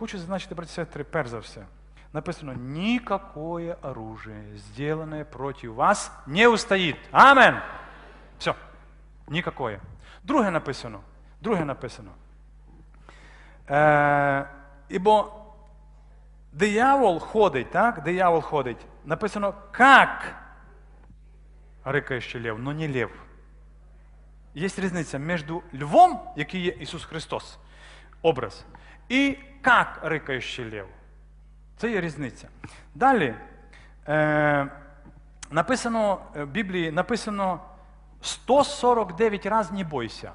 Хочу зазначити, браті сестри, перш за все. Написано, никакое оружие, сделанное против вас, не устоит. Амен. Все. Никакое. Друге написано. Друге написано. Е, ібо диявол ходить, так? Диявол ходить. Написано, как рикаючий лев, но не лев. Є різниця між львом, який є Ісус Христос, образ, і як рикаючий лев. Це є різниця. Далі е, написано в Біблії написано 149 разів не бойся.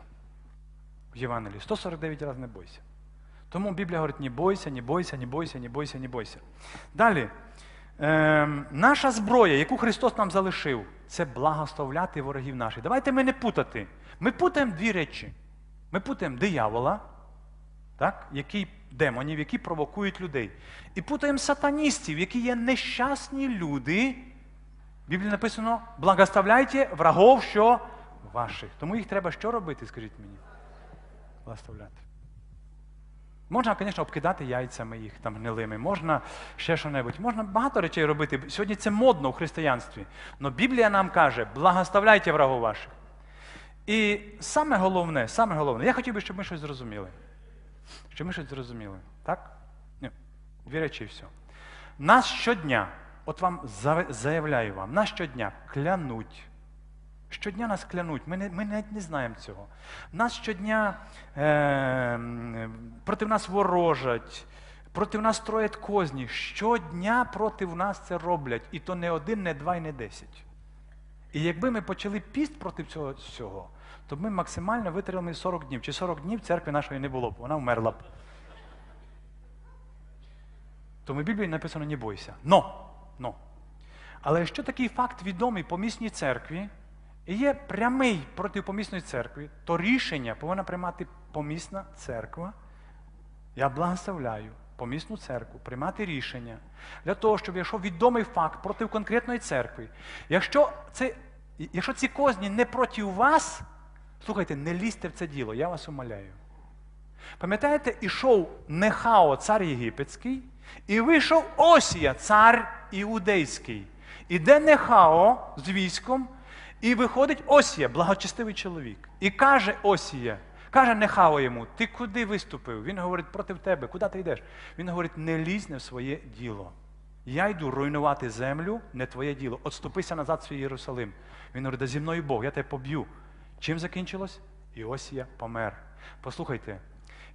В Євангелії 149 разів не бойся. Тому Біблія говорить, не бойся, не бойся, не бойся, не бойся, не бойся. Далі. Е, наша зброя, яку Христос нам залишив, це благословляти ворогів наших. Давайте ми не путати. Ми путаємо дві речі. Ми путаємо диявола, так, який, демонів, які провокують людей. І путаємо сатаністів, які є нещасні люди. В Біблії написано: благословляйте врагов, що ваших. Тому їх треба що робити, скажіть мені? Благословляти. Можна, звісно, обкидати яйцями їх там гнилими, можна ще що-небудь. Можна багато речей робити. Сьогодні це модно у християнстві. Але Біблія нам каже, благословляйте врагу ваших. І саме головне, саме головне, я хотів би, щоб ми щось зрозуміли. Щоб ми щось зрозуміли. Так? Ні. Дві речі і все. Нас щодня, от вам заявляю вам, нас щодня клянуть. Щодня нас клянуть, ми не, ми навіть не знаємо цього. Нас щодня е, проти нас ворожать, проти нас строять козні. Щодня проти нас це роблять. І то не один, не два і не десять. І якби ми почали піст проти цього всього, то б ми максимально витримали 40 днів. Чи 40 днів церкви нашої не було б, вона вмерла б. Тому в Біблії написано не бойся. Но! Но. Але якщо такий факт відомий по місній церкві, і є прямий проти помісної церкви, то рішення повинна приймати помісна церква. Я благословляю помісну церкву приймати рішення для того, щоб якщо відомий факт проти конкретної церкви, якщо це, якщо ці козні не проти вас, слухайте, не лізьте в це діло, я вас умоляю. Пам'ятаєте, ішов Нехао, цар єгипетський, і вийшов Осія, цар іудейський. Іде Нехао з військом. І виходить Осія, благочестивий чоловік. І каже Осія, каже Нехао йому, ти куди виступив? Він говорить, проти тебе, куди ти йдеш? Він говорить, не лізь не в своє діло. Я йду руйнувати землю, не твоє діло. Отступися назад в свій Єрусалим. Він говорить, да зі мною Бог, я тебе поб'ю. Чим закінчилось? Іосія помер. Послухайте,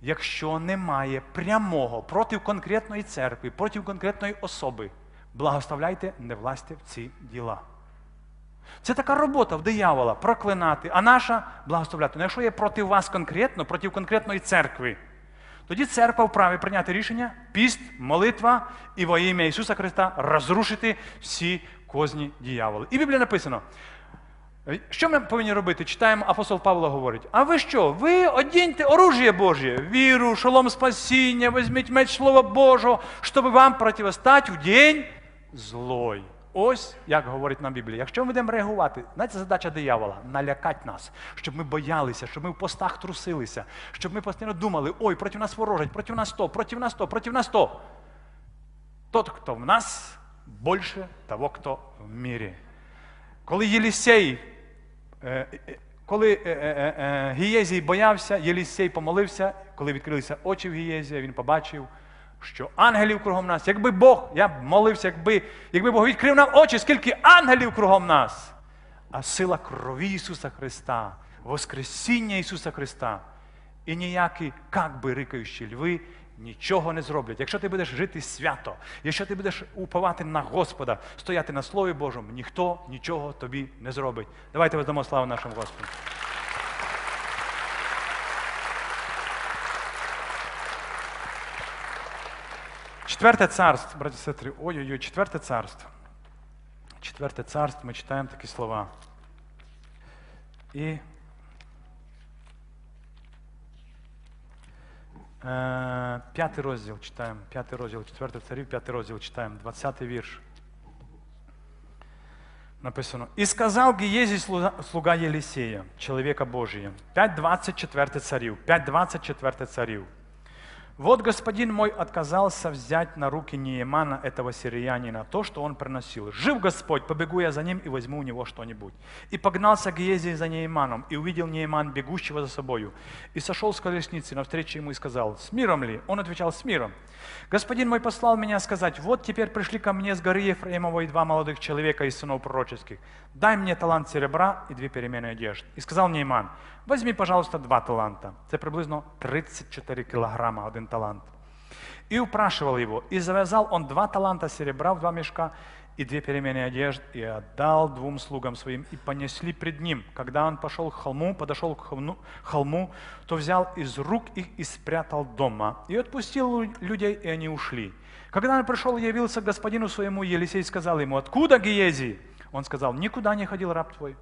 якщо немає прямого проти конкретної церкви, проти конкретної особи, благословляйте, не в ці діла. Це така робота в диявола проклинати, а наша благословляти. Ну, якщо є проти вас конкретно, проти конкретної церкви, тоді церква вправі прийняти рішення, піст, молитва і во ім'я Ісуса Христа розрушити всі козні дияволи. І в Біблії написано. Що ми повинні робити? Читаємо, апостол Павло говорить: а ви що? Ви одіньте оружие Божє, віру, шолом спасіння, візьміть меч Слова Божого, щоб вам противостати в день злой. Ось як говорить нам Біблія. Якщо ми будемо реагувати, знаєте, задача диявола налякати нас, щоб ми боялися, щоб ми в постах трусилися, щоб ми постійно думали, ой, проти нас ворожать, проти нас то, проти нас то, проти нас то. Тот, хто в нас, більше того, хто в мірі. Коли Єлісей, е, е, коли е, Гієзій боявся, Єлісей помолився, коли відкрилися очі в Гієзія, він побачив що ангелів кругом нас. Якби Бог, я б молився, якби якби Бог відкрив нам очі, скільки ангелів кругом нас. А сила крові Ісуса Христа, Воскресіння Ісуса Христа. І ніякі, як би рикаючі льви, нічого не зроблять. Якщо ти будеш жити свято, якщо ти будеш уповати на Господа, стояти на Слові Божому, ніхто нічого тобі не зробить. Давайте воздамо славу нашому Господу. Четверте царство, браті сестри, ой-ой-ой, четверте царство. Четверте царство, ми читаємо такі слова. І п'ятий розділ читаємо, п'ятий розділ, четвертий царів, п'ятий розділ читаємо, двадцятий вірш. Написано. І сказав Гієзі слуга, Елисея, человека Божия, 5.24 царів, 5.24 царів. Вот господин мой отказался взять на руки Неемана, этого сириянина, то, что он приносил. Жив Господь, побегу я за ним и возьму у него что-нибудь. И погнался Гиезий за Нееманом, и увидел Нееман, бегущего за собою. И сошел с колесницы навстречу ему и сказал, с миром ли? Он отвечал, с миром. Господин мой послал меня сказать, вот теперь пришли ко мне с горы Ефраимовой два молодых человека из сынов пророческих. Дай мне талант серебра и две перемены одежд. И сказал Нейман, возьми, пожалуйста, два таланта. Це приблизно 34 килограмма один талант. И упрашивал его, и завязал он два таланта серебра в два мешка и две перемены одежд, и отдал двум слугам своим, и понесли пред ним. Когда он пошел к холму, подошел к холму, то взял из рук их и спрятал дома, и отпустил людей, и они ушли. Когда он пришел явился к господину своему, Елисей сказал ему, откуда Гиези? Он сказал, никуда не ходил раб твой.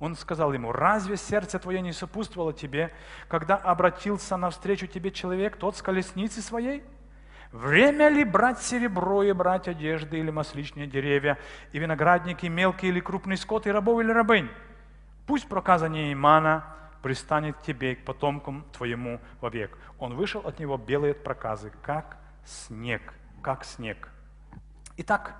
Он сказал ему, разве сердце твое не сопутствовало тебе, когда обратился навстречу тебе человек, тот с колесницы своей? Время ли брать серебро и брать одежды или масличные деревья, и виноградники, мелкий или крупный скот, и рабов или рабынь? Пусть проказание Имана пристанет тебе и к потомкам твоему вовек. Он вышел от него белый от проказы, как снег, как снег. Итак,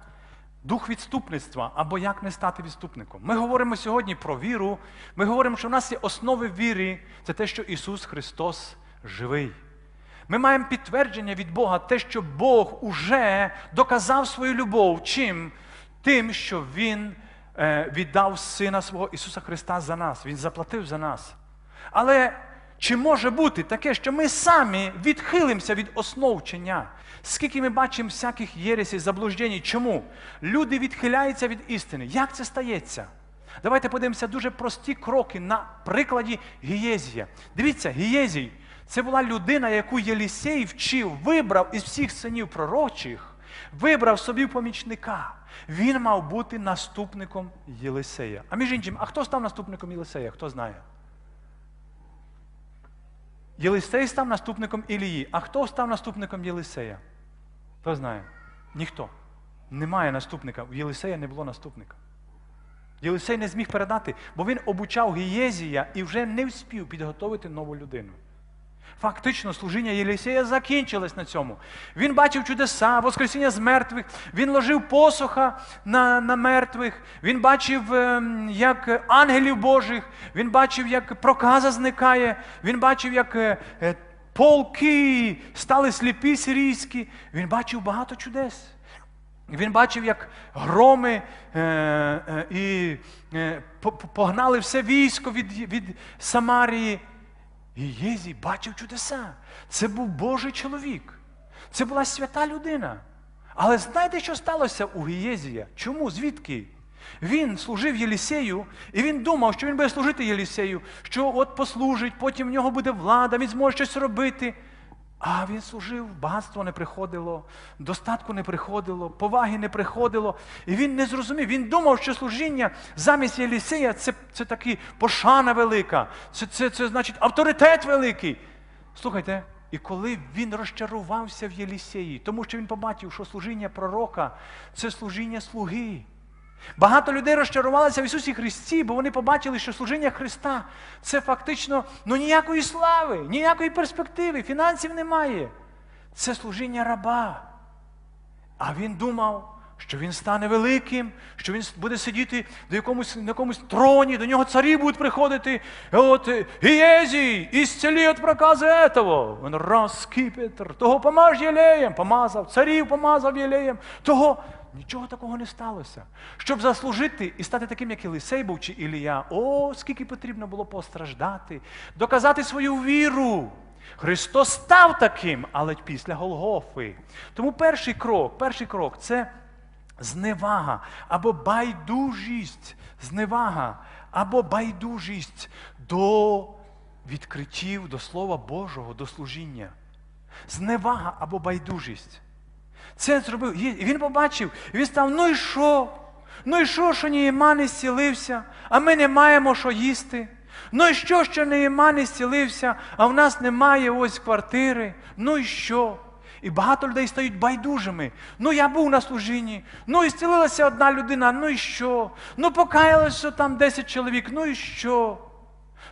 Дух відступництва або як не стати відступником. Ми говоримо сьогодні про віру. Ми говоримо, що в нас є основи віри. Це те, що Ісус Христос живий. Ми маємо підтвердження від Бога, те, що Бог уже доказав свою любов чим? Тим, що Він е, віддав Сина свого Ісуса Христа за нас. Він заплатив за нас. Але чи може бути таке, що ми самі відхилимося від основ вчення? Скільки ми бачимо всяких єресів, заблуждень. Чому? Люди відхиляються від істини. Як це стається? Давайте подивимося дуже прості кроки на прикладі Гієзія. Дивіться, Гієзій це була людина, яку Єлісей вчив, вибрав із всіх синів пророчих, вибрав собі помічника. Він мав бути наступником Єлисея. А між іншим, а хто став наступником Єлисея? Хто знає? Єлисей став наступником Ілії. А хто став наступником Єлисея? Хто знає? Ніхто. Немає наступника. У Єлисея не було наступника. Єлисей не зміг передати, бо він обучав Гієзія і вже не вспів підготовити нову людину. Фактично, служіння Єлисея закінчилось на цьому. Він бачив чудеса, Воскресіння з мертвих, він ложив посоха на на мертвих, він бачив, ем, як ангелів Божих, він бачив, як проказа зникає, він бачив, як е, е, полки стали сліпі сирійські, він бачив багато чудес. Він бачив, як громи е, і погнали все військо від, від Самарії. Єзій бачив чудеса. Це був Божий чоловік. Це була свята людина. Але знаєте, що сталося у Гієзія? Чому? Звідки? Він служив Єлісею, і він думав, що він буде служити Єлісею, що от послужить, потім в нього буде влада, він зможе щось робити. А він служив, багатство не приходило, достатку не приходило, поваги не приходило. І він не зрозумів. Він думав, що служіння замість Єлісея це це таки пошана велика, це, це, це значить авторитет великий. Слухайте, і коли він розчарувався в Єлісеї, тому що він побачив, що служіння пророка це служіння слуги. Багато людей розчарувалися в Ісусі Христі, бо вони побачили, що служіння Христа це фактично ну, ніякої слави, ніякої перспективи, фінансів немає. Це служіння раба. А він думав, що він стане великим, що він буде сидіти до якомусь, на якомусь троні, до нього царі будуть приходити. От Гієзій, ісцелі від прокази этого. Він раз того помаж єлеєм, помазав, царів помазав єлеєм, того. Нічого такого не сталося. Щоб заслужити і стати таким, як Ілисей був чи Ілія, о, скільки потрібно було постраждати, доказати свою віру. Христос став таким, але після Голгофи. Тому перший крок, перший крок це зневага або байдужість, зневага або байдужість до відкриттів, до Слова Божого, до служіння. Зневага або байдужість. Це зробив. І він побачив, і він став, ну і що? Ну і що, що Нієма не зцілився, а ми не маємо що їсти? Ну і що, що Нієма не зцілився, а в нас немає ось квартири? Ну і що? І багато людей стають байдужими. Ну, я був на служінні, ну і зцілилася одна людина, ну і що? Ну, покаялося там 10 чоловік, ну і що?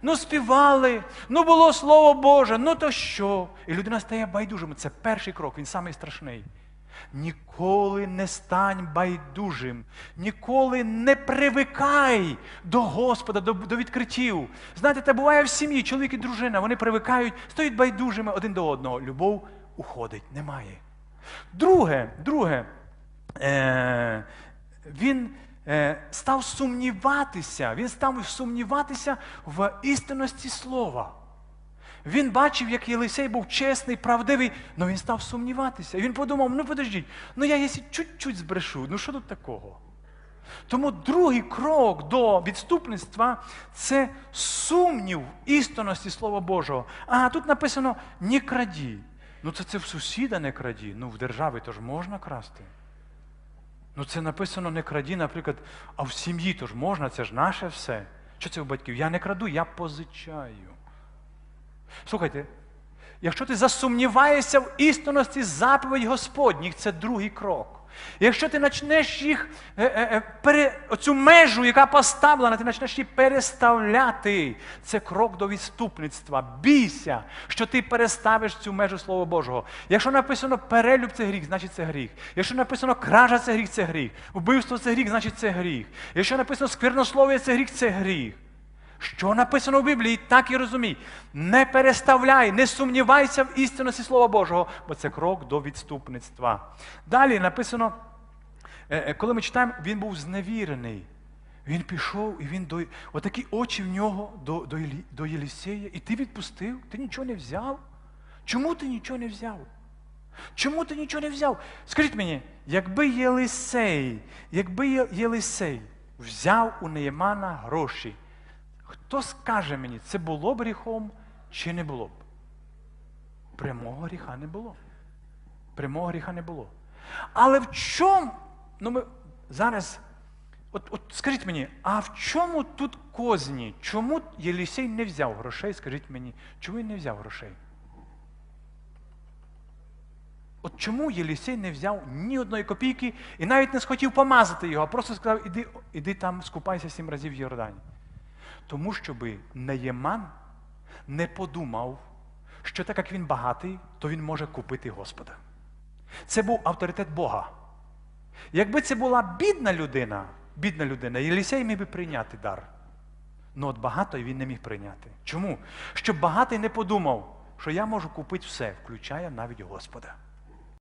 Ну співали, ну було Слово Боже, ну то що? І людина стає байдужим. Це перший крок, він самий страшний. Ніколи не стань байдужим, ніколи не привикай до Господа, до, до відкриттів. Знаєте, це буває в сім'ї, чоловік і дружина, вони привикають, стають байдужими один до одного. Любов уходить, немає. Друге, друге, е, він е, став сумніватися, він став сумніватися в істинності слова. Він бачив, як Єлисей був чесний, правдивий, але він став сумніватися. І він подумав: ну подождіть, ну я якщо чуть-чуть збрешу, ну що тут такого? Тому другий крок до відступництва це сумнів істинності Слова Божого. А тут написано не краді. Ну це це в сусіда не краді. Ну в державі то ж можна красти. Ну це написано не краді, наприклад, а в сім'ї то ж можна, це ж наше все. Що це у батьків? Я не краду, я позичаю. Слухайте, якщо ти засумніваєшся в істинності заповідь Господніх, це другий крок. Якщо ти почнеш їх, е, е, е, пере, оцю межу, яка поставлена, ти почнеш її переставляти, це крок до відступництва. Бійся, що ти переставиш цю межу Слова Божого. Якщо написано перелюб це гріх, значить це гріх. Якщо написано кража це гріх, це гріх. Вбивство це гріх, значить це гріх. Якщо написано сквернослов'я це гріх, це гріх. Що написано в Біблії, так і розумій. Не переставляй, не сумнівайся в істинності Слова Божого, бо це крок до відступництва. Далі написано, е, е, коли ми читаємо, він був зневірений. Він пішов і він до отакі очі в нього до, до, до Єлісея. І ти відпустив? Ти нічого не взяв? Чому ти нічого не взяв? Чому ти нічого не взяв? Скажіть мені, якби Єлисей, якби Єлисей взяв у Неємана гроші, хто скаже мені, це було б гріхом чи не було б? Прямого гріха не було. Прямого гріха не було. Але в чому? Ну ми зараз. От, от скажіть мені, а в чому тут козні? Чому Єлісей не взяв грошей? Скажіть мені, чому він не взяв грошей? От чому Єлісей не взяв ні одної копійки і навіть не схотів помазати його, а просто сказав, іди, іди там, скупайся сім разів в Йордані. Тому щоби Неєман не подумав, що так як він багатий, то він може купити Господа. Це був авторитет Бога. Якби це була бідна людина, бідна людина, Єлісей міг би прийняти дар. Ну от багатий він не міг прийняти. Чому? Щоб багатий не подумав, що я можу купити все, включає навіть Господа.